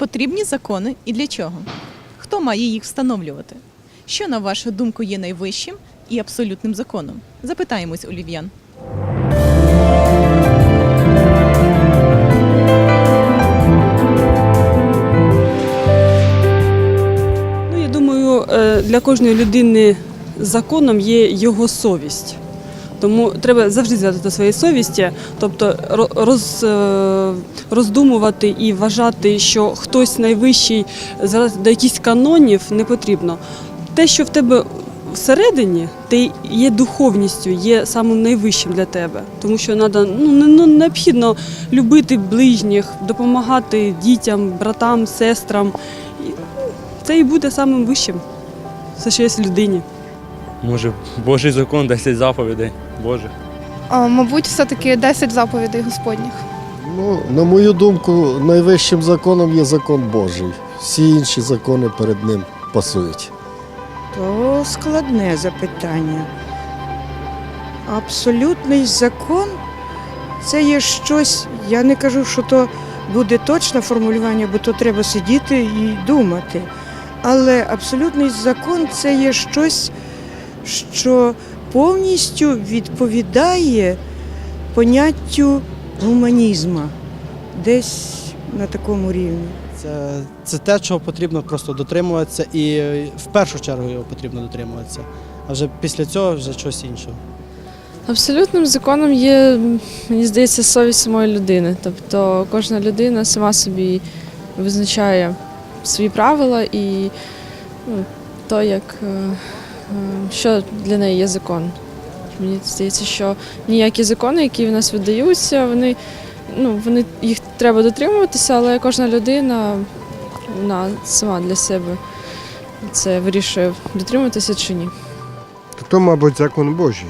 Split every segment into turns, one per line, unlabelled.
потрібні закони і для чого? Хто має їх встановлювати? Що, на вашу думку, є найвищим і абсолютним законом? Запитаємось у львів'ян.
Ну, я думаю, е, для кожної людини законом є його совість. Тому треба завжди звати до своєї совісті, тобто роз, е, роздумувати і вважати, що хтось найвищий до якихось канонів не потрібно. Те, що в тебе всередині, ти є духовністю, є самим найвищим для тебе. Тому що надо, ну, ну, необхідно любити ближніх, допомагати дітям, братам, сестрам. Це і буде самим вищим. Це що є в людині.
Може, Божий закон, 10 заповідей. Боже.
А, мабуть, все-таки 10 заповідей Господніх.
Ну, на мою думку, найвищим законом є закон Божий. Всі інші закони перед ним пасують.
То складне запитання. Абсолютний закон це є щось, я не кажу, що то буде точне формулювання, бо то треба сидіти і думати. Але абсолютний закон це є щось, що повністю відповідає поняттю гуманізму десь на такому рівні.
Це, це те, чого потрібно просто дотримуватися, і е, в першу чергу його потрібно дотримуватися. А вже після цього вже щось інше.
Абсолютним законом є, мені здається, совість самої людини. Тобто кожна людина сама собі визначає свої правила і ну, то, як, е, що для неї є закон. Мені здається, що ніякі закони, які в нас видаються, вони, ну, вони їх треба дотримуватися, але кожна людина вона сама для себе це вирішує дотримуватися чи ні.
То, мабуть, закон Божий.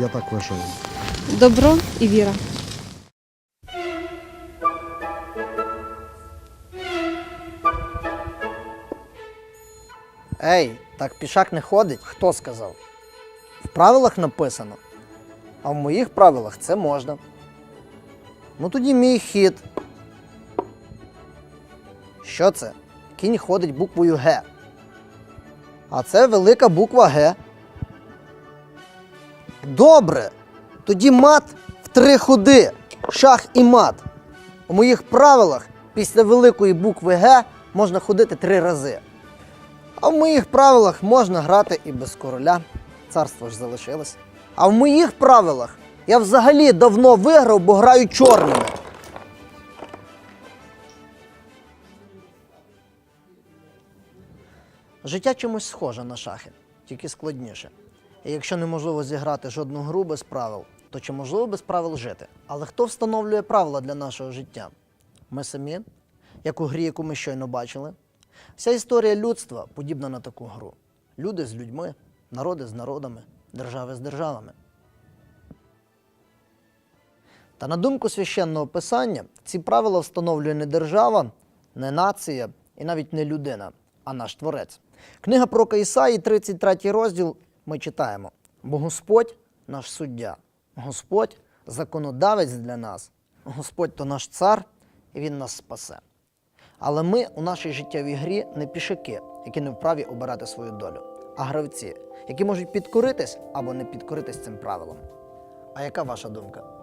Я так вважаю.
Добро і віра.
Ей, так пішак не ходить. Хто сказав? В правилах написано. А в моїх правилах це можна. Ну тоді мій хід. Що це? Кінь ходить буквою Г. А це велика буква Г. Добре. Тоді мат в три ходи. Шах і мат. У моїх правилах після великої букви Г можна ходити три рази. А в моїх правилах можна грати і без короля. Царство ж залишилось. А в моїх правилах я взагалі давно виграв, бо граю чорними. Життя чомусь схоже на шахи, тільки складніше. І якщо неможливо зіграти жодну гру без правил, то чи можливо без правил жити? Але хто встановлює правила для нашого життя? Ми самі, як у грі, яку ми щойно бачили. Вся історія людства подібна на таку гру. Люди з людьми, народи з народами, держави з державами. Та на думку священного писання, ці правила встановлює не держава, не нація і навіть не людина, а наш творець. Книга про Ісаї, 33 розділ, ми читаємо: Бо Господь наш суддя, Господь законодавець для нас, Господь то наш цар, і Він нас спасе. Але ми у нашій життєвій грі не пішаки, які не вправі обирати свою долю, а гравці, які можуть підкоритись або не підкоритись цим правилам. А яка ваша думка?